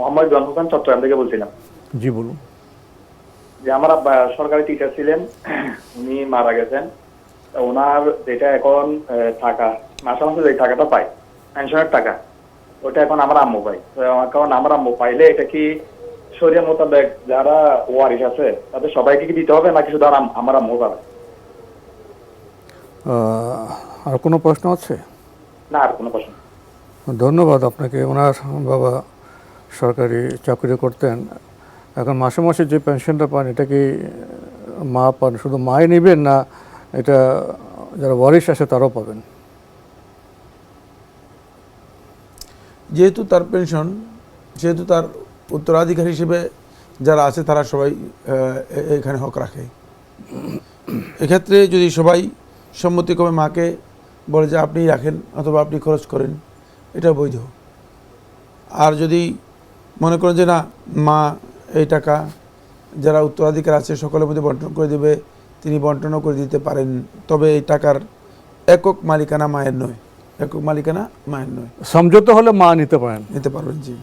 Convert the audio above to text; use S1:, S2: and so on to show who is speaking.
S1: মোহাম্মদ হোসেন চট্টগ্রাম থেকে বলছিলাম।
S2: জি বলুন।
S1: যে আমার আব্বা সরকারি টিচার ছিলেন উনি মারা গেছেন। ওনার যেটা এখন টাকা মাসে মাসে যে টাকাটা পায় পেনশনের টাকা ওটা এখন আমার আম্মু পাই এখন আমার আম্মু পাইলে এটা কি শরীর মোতাবেক যারা ওয়ারিস আছে তাদের সবাইকে কি দিতে হবে নাকি শুধু আমার আম্মু পাবে?
S2: আর কোনো প্রশ্ন আছে?
S1: না আর কোনো প্রশ্ন।
S2: ধন্যবাদ আপনাকে। ওনার বাবা সরকারি চাকরি করতেন। এখন মাসে মাসে যে পেনশনটা পান, এটা কি মা পান? শুধু মাই নেবেন না এটা যারা ওয়ারিশ আছে তারাও পাবেন?
S3: যেহেতু তার পেনশন যেহেতু তার উত্তরাধিকার হিসেবে যারা আছে তারা সবাই এখানে হক রাখে। এক্ষেত্রে যদি সবাই সম্মতিক্রমে মাকে বলে যে আপনি রাখেন অথবা আপনি খরচ করেন, এটা বৈধ। আর যদি মনে করেন যে না মা এই টাকা যারা উত্তরাধিকার আছে সকলের মধ্যে বন্টন করে দেবে তিনি বন্টনও করে দিতে পারেন। তবে এই টাকার একক মালিকানা মায়ের নয়। একক মালিকানা মায়ের নয়।
S2: সমঝোতা হলে মা নিতে পারেন।
S3: নিতে পারবেন জি।